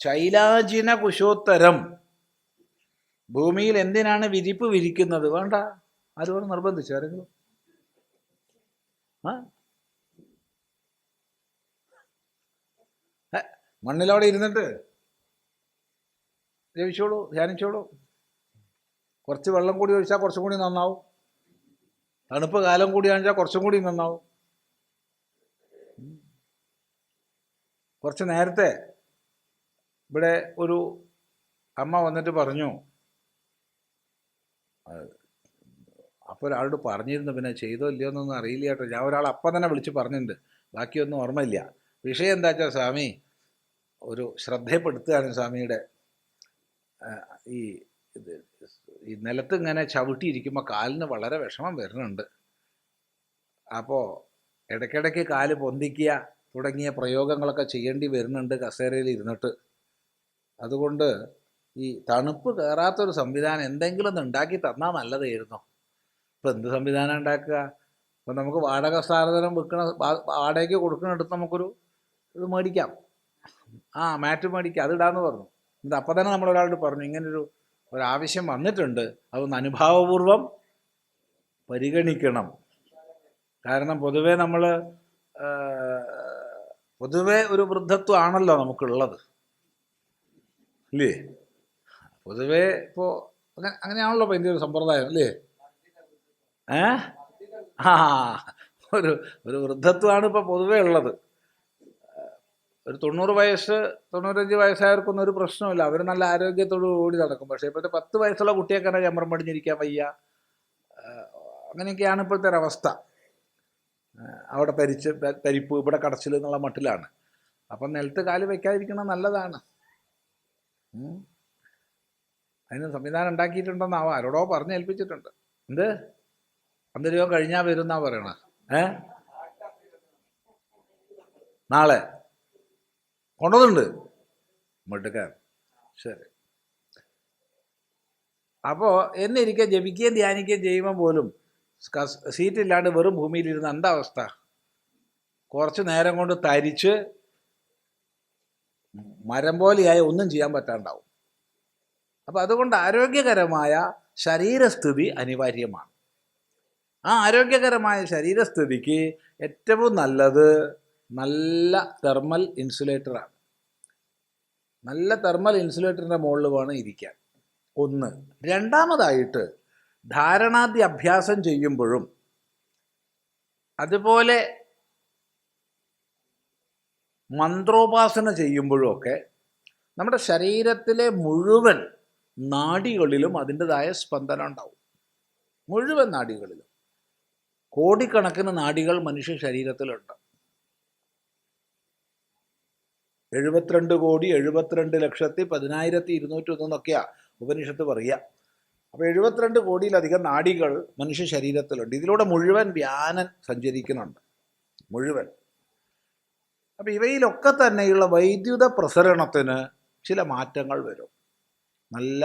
ചൈലാജിന കുശോത്തരം ഭൂമിയിൽ എന്തിനാണ് വിരിപ്പ് വിരിക്കുന്നത്? വേണ്ട. ആരോട് നിർബന്ധിച്ചു ആരെങ്കിലും? മണ്ണിലവിടെ ഇരുന്നിട്ട് ജപിച്ചോളൂ ധ്യാനിച്ചോളൂ. കുറച്ച് വെള്ളം കൂടി ഒഴിച്ചാൽ കുറച്ചും കൂടി നന്നാവും. തണുപ്പ് കാലം കൂടി ആണെച്ചാൽ കുറച്ചും കൂടി നന്നാവും. കുറച്ച് നേരത്തെ ഇവിടെ ഒരു അമ്മ വന്നിട്ട് പറഞ്ഞു അപ്പോൾ ഒരാളോട് പറഞ്ഞിരുന്നു പിന്നെ ചെയ്തോ ഇല്ലയോ എന്നൊന്നും അറിയില്ല കേട്ടോ. ഞാൻ ഒരാൾ അപ്പം തന്നെ വിളിച്ച് പറഞ്ഞിട്ടുണ്ട്. ബാക്കിയൊന്നും ഓർമ്മയില്ല. വിഷയം എന്താ വെച്ചാൽ സ്വാമി ഒരു ശ്രദ്ധയപ്പെടുത്തുകയാണ് സ്വാമിയുടെ ഈ ഇത് ഈ നിലത്ത് ഇങ്ങനെ ചവിട്ടിയിരിക്കുമ്പോൾ കാലിന് വളരെ വിഷമം വരുന്നുണ്ട്. അപ്പോൾ ഇടയ്ക്കിടയ്ക്ക് കാൽ പൊന്തിക്കുക തുടങ്ങിയ പ്രയോഗങ്ങളൊക്കെ ചെയ്യേണ്ടി വരുന്നുണ്ട് കസേരയിൽ ഇരുന്നിട്ട്. അതുകൊണ്ട് ഈ തണുപ്പ് കയറാത്തൊരു സംവിധാനം എന്തെങ്കിലും ഒന്ന് ഉണ്ടാക്കി തന്നാൽ നല്ലതായിരുന്നു. ഇപ്പം എന്ത് സംവിധാനം ഉണ്ടാക്കുക? ഇപ്പം നമുക്ക് വാടക സാധനം വിൽക്കണ വാടകയ്ക്ക് കൊടുക്കുന്നിടത്ത് നമുക്കൊരു ഇത് മേടിക്കാം. ആ മാറ്റ് മേടിക്കാം. അതിടാന്ന് പറഞ്ഞു. എന്നിട്ട് അപ്പം തന്നെ നമ്മളൊരാളോട് പറഞ്ഞു ഇങ്ങനൊരു ഒരാവശ്യം വന്നിട്ടുണ്ട്. അതൊന്ന് അനുഭാവപൂർവം പരിഗണിക്കണം. കാരണം പൊതുവേ നമ്മൾ പൊതുവേ ഒരു വൃദ്ധത്വമാണല്ലോ നമുക്കുള്ളത്. ഇല്ലേ? പൊതുവേ ഇപ്പോൾ അങ്ങനെ അങ്ങനെയാണല്ലോ ഇപ്പോൾ ഒരു സമ്പ്രദായം അല്ലേ ഏ? ആ ഒരു ഒരു വൃദ്ധത്വമാണ് ഇപ്പോൾ പൊതുവേ ഉള്ളത്. ഒരു തൊണ്ണൂറ് വയസ്സ് തൊണ്ണൂറ്റഞ്ച് വയസ്സായവർക്കൊന്നും ഒരു പ്രശ്നമില്ല അവർ നല്ല ആരോഗ്യത്തോടു കൂടി നടക്കും. പക്ഷേ ഇപ്പോഴത്തെ പത്ത് വയസ്സുള്ള കുട്ടിയൊക്കെ ചമ്രം പടിഞ്ഞിരിക്കാൻ വയ്യ? അങ്ങനെയൊക്കെയാണ് ഇപ്പോഴത്തെ ഒരവസ്ഥ അവിടെ പരിച്ച് പരിപ്പ് ഇവിടെ കടച്ചിൽ എന്നുള്ള മട്ടിലാണ്. അപ്പം നിലത്ത് കാൽ വയ്ക്കാതിരിക്കണം നല്ലതാണ്. അതിന് സംവിധാനം ഉണ്ടാക്കിയിട്ടുണ്ടെന്നാവ. ആരോടോ പറഞ്ഞ് ഏൽപ്പിച്ചിട്ടുണ്ട്. എന്ത്? അന്തരീകം കഴിഞ്ഞാൽ വരുന്നാ പറയണ. ഏ? നാളെ. കൊണ്ടതുണ്ട് മിടുക്കാൻ ശരി. അപ്പോൾ എന്നിരിക്കെ ജപിക്കുകയും ധ്യാനിക്കുകയും ചെയ്യുമ്പോൾ പോലും സീറ്റ് സീറ്റില്ലാണ്ട് വെറും ഭൂമിയിലിരുന്ന എന്താ അവസ്ഥ കുറച്ച് നേരം കൊണ്ട് തരിച്ച് മരം പോലെയായി ഒന്നും ചെയ്യാൻ പറ്റാണ്ടാവും. അപ്പം അതുകൊണ്ട് ആരോഗ്യകരമായ ശരീരസ്ഥിതി അനിവാര്യമാണ്. ആ ആരോഗ്യകരമായ ശരീരസ്ഥിതിക്ക് ഏറ്റവും നല്ലത് നല്ല തെർമൽ ഇൻസുലേറ്ററാണ്. നല്ല തെർമൽ ഇൻസുലേറ്ററിന്റെ മുകളിൽ വേണം ഇരിക്കാൻ. ഒന്ന്. രണ്ടാമതായിട്ട് ധാരണാദ്യ അഭ്യാസം ചെയ്യുമ്പോഴും അതുപോലെ മന്ത്രോപാസന ചെയ്യുമ്പോഴൊക്കെ നമ്മുടെ ശരീരത്തിലെ മുഴുവൻ നാടികളിലും അതിന്റെതായ സ്പന്ദനം ഉണ്ടാവും. മുഴുവൻ നാടികളിലും. കോടിക്കണക്കിന് നാടികൾ മനുഷ്യ ശരീരത്തിലുണ്ട്. എഴുപത്തിരണ്ട് കോടി എഴുപത്തിരണ്ട് ലക്ഷത്തി പതിനായിരത്തി ഇരുന്നൂറ്റി ഒന്നൊക്കെയാ ഉപനിഷത്ത് പറയുക. അപ്പോൾ എഴുപത്തിരണ്ട് കോടിയിലധികം നാടികൾ മനുഷ്യ ശരീരത്തിലുണ്ട്. ഇതിലൂടെ മുഴുവൻ വ്യാനൻ സഞ്ചരിക്കുന്നുണ്ട്. മുഴുവൻ. അപ്പോൾ ഇവയിലൊക്കെ തന്നെയുള്ള വൈദ്യുത പ്രസരണത്തിന് ചില മാറ്റങ്ങൾ വരും. നല്ല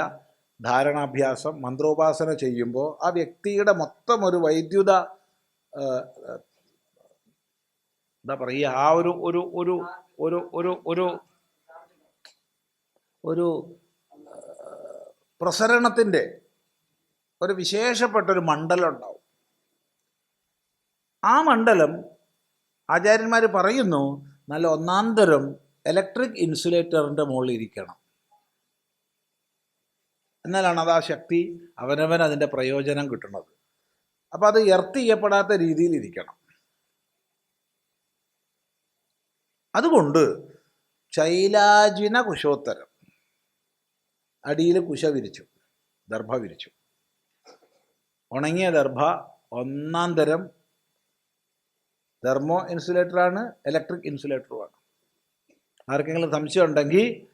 ധാരണാഭ്യാസം മന്ത്രോപാസന ചെയ്യുമ്പോൾ ആ വ്യക്തിയുടെ മൊത്തം ഒരു വൈദ്യുത എന്താ പറയുക ആ ഒരു ഒരു ഒരു ഒരു ഒരു ഒരു ഒരു പ്രസരണത്തിന്റെ ഒരു വിശേഷപ്പെട്ടൊരു മണ്ഡലം ഉണ്ടാവും. ആ മണ്ഡലം ആചാര്യന്മാർ പറയുന്നു നല്ല ഒന്നാന്തരം ഇലക്ട്രിക് ഇൻസുലേറ്ററിന്റെ മുകളിൽ ഇരിക്കണം എന്നാലാണ് അത് ആ ശക്തി അവനവൻ അതിന്റെ പ്രയോജനം കിട്ടുന്നത്. അപ്പോൾ അത് എർത്ത് ചെയ്യപ്പെടാത്ത രീതിയിൽ ഇരിക്കണം അതുകൊണ്ട് ശൈലാജിന കുശോത്തരം അടിയിൽ കുശ വിരിച്ചു ദർഭ വിരിച്ചു. ഉണങ്ങിയ ദർഭ ഒന്നാം തരം തെർമോ ഇൻസുലേറ്ററാണ് ഇലക്ട്രിക് ഇൻസുലേറ്ററുമാണ് ആർക്കെങ്കിലും സംശയം ഉണ്ടെങ്കിൽ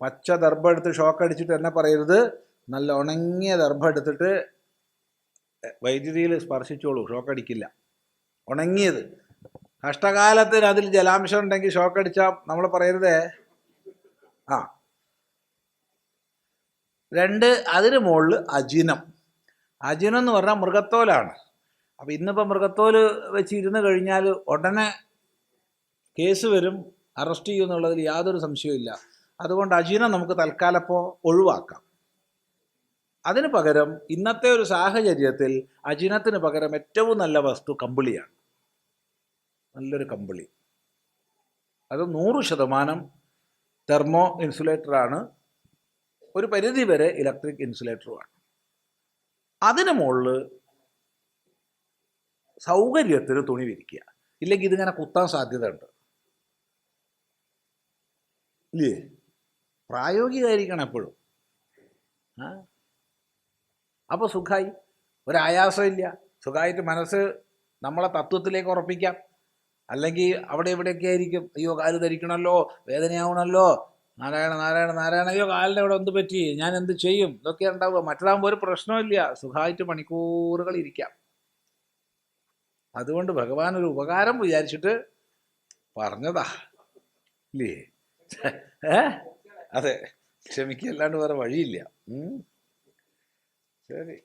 പച്ച ദർഭ എടുത്ത് ഷോക്ക് അടിച്ചിട്ട് എന്നെ പറയരുത്. നല്ല ഉണങ്ങിയ ദർഭ എടുത്തിട്ട് വൈദ്യുതിയിൽ സ്പർശിച്ചോളൂ ഷോക്ക് അടിക്കില്ല. ഉണങ്ങിയത്. കഷ്ടകാലത്തിന് അതിൽ ജലാംശം ഉണ്ടെങ്കിൽ ഷോക്ക് അടിച്ചാൽ നമ്മൾ പറയരുതേ. ആ. രണ്ട് അതിന് മുകളിൽ അജിനം. അജിനം എന്ന് പറഞ്ഞാൽ മൃഗത്തോലാണ്. അപ്പം ഇന്നിപ്പോൾ മൃഗത്തോൽ വെച്ച് ഇരുന്ന് കഴിഞ്ഞാൽ ഉടനെ കേസ് വരും അറസ്റ്റ് ചെയ്യും എന്നുള്ളതിൽ യാതൊരു സംശയവും ഇല്ല. അതുകൊണ്ട് അജീനം നമുക്ക് തൽക്കാലപ്പോൾ ഒഴിവാക്കാം. അതിന് പകരം ഇന്നത്തെ ഒരു സാഹചര്യത്തിൽ അജിനത്തിന് പകരം ഏറ്റവും നല്ല വസ്തു കമ്പിളിയാണ്. നല്ലൊരു കമ്പിളി. അത് നൂറ് ശതമാനം തെർമോ ഇൻസുലേറ്ററാണ്. ഒരു പരിധി വരെ ഇലക്ട്രിക് ഇൻസുലേറ്ററുമാണ്. അതിന് മുകളിൽ സൗകര്യത്തിന് തുണി വിരിക്കുക. ഇല്ലെങ്കിൽ ഇതിങ്ങനെ കുത്താൻ സാധ്യതയുണ്ട്. ഇല്ലേ? പ്രായോഗികമായിരിക്കണം എപ്പോഴും. ആ? അപ്പോൾ സുഖമായി ഒരായാസമില്ല. സുഖമായിട്ട് മനസ്സ് നമ്മളെ തത്വത്തിലേക്ക് ഉറപ്പിക്കാം. അല്ലെങ്കിൽ അവിടെ ഇവിടെയൊക്കെ ആയിരിക്കും. അയ്യോ കാൽ ധരിക്കണമല്ലോ വേദനയാവണമല്ലോ. നാരായണ നാരായണ നാരായണ. അയ്യോ കാലിന്റെ അവിടെ എന്ത് പറ്റി? ഞാൻ എന്ത് ചെയ്യും? ഇതൊക്കെ ഉണ്ടാവുക. മറ്റേതാകുമ്പോൾ ഒരു പ്രശ്നമില്ല സുഖമായിട്ട് മണിക്കൂറുകൾ ഇരിക്കാം. അതുകൊണ്ട് ഭഗവാൻ ഒരു ഉപകാരം വിചാരിച്ചിട്ട് പറഞ്ഞതാ. ഇല്ലേ? അതെ. ക്ഷമിക്കല്ലാണ്ട് വേറെ വഴിയില്ല. ശരി.